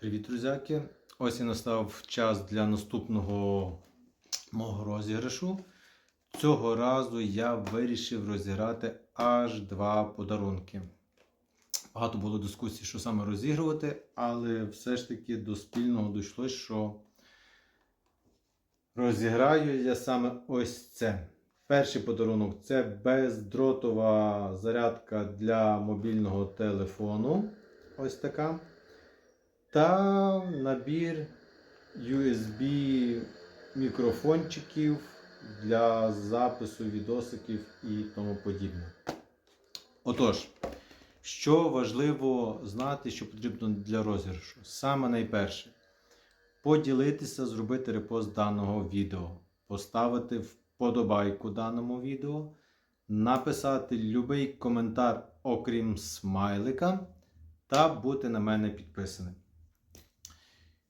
Привіт, друзяки! Ось і настав час для наступного мого розіграшу. Цього разу я вирішив розіграти аж два подарунки. Багато було дискусій, що саме розігрувати, але все ж таки до спільного дійшло, що розіграю я саме ось це. Перший подарунок це бездротова зарядка для мобільного телефону. Ось така. Та набір USB мікрофончиків для запису відосиків і тому подібне. Отож, що важливо знати, що потрібно для розіграшу? Саме найперше поділитися, зробити репост даного відео, поставити вподобайку даному відео, написати будь-який коментар, окрім смайлика, та бути на мене підписаним.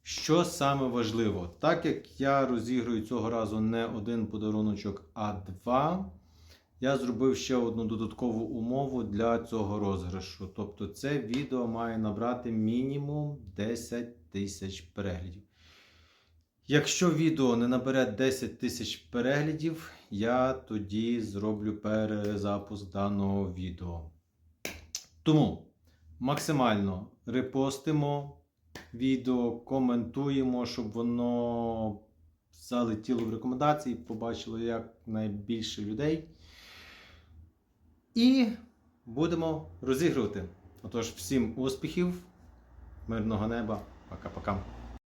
Що саме важливо, так як я розіграю цього разу не один подаруночок, а два, я зробив ще одну додаткову умову для цього розіграшу. Тобто це відео має набрати мінімум 10 тисяч переглядів. Якщо відео не набере 10 тисяч переглядів, я тоді зроблю перезапуск даного відео. Тому максимально репостимо відео, коментуємо, щоб воно залетіло в рекомендації, побачило як найбільше людей. І будемо розігрувати. Отож, всім успіхів, мирного неба, пока-пока.